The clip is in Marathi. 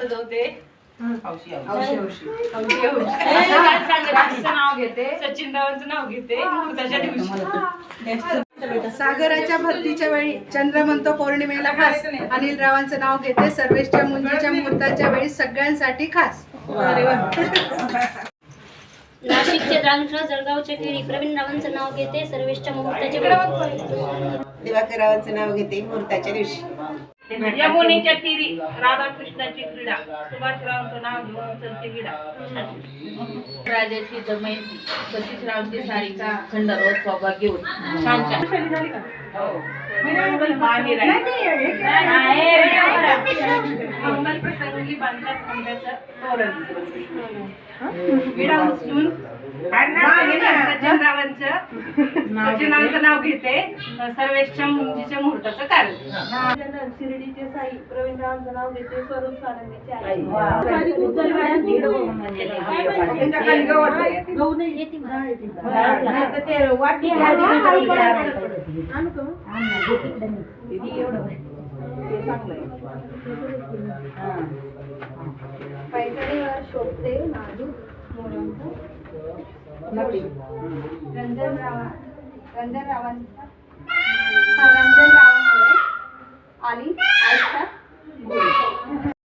सजवते नाव घेते. सचिन रावांचं नाव घेते. मुहूर्ताच्या दिवशी. सागराच्या भरतीच्या वेळी चंद्र म्हणतो पौर्णिमेला खास. अनिल रावांचं नाव घेते. सर्वेशच्या मुंजीच्या मुहूर्ताच्या वेळी सगळ्यांसाठी खास. नाशिकचे द्रांक्ष जळगावचे केळी प्रवीण रावांचं नाव घेते. सर्वेशच्या मुहूर्ताचे दिवाकररावांचं नाव घेते. मुहूर्ताच्या दिवशी. यमुनेच्या तीरी राधाकृष्णाची क्रीडा. सुभाषरावांचं नाव घेऊन चलते विडा. राजाची दमयंती सतीशरावची सारिका खंडरोध सौभाग्य होती. छान मंगल प्रसंगी बांधतात आंब्याचं तोरण. विडा उचलून सचिन रावांचं सचिन रावांचं नाव घेते. सर्वेशच्या मुंजीच्या मुहूर्ताचं कारण. शिर्डीचे साई प्रवीण रावांचं नाव घेते स्वरूप सानंदीचे आई पैठणीवर शोभते नाजूक मोरांचं रंजन रावा रंजन रावांचा रंजन रावामुळे आणि आयुष्यात.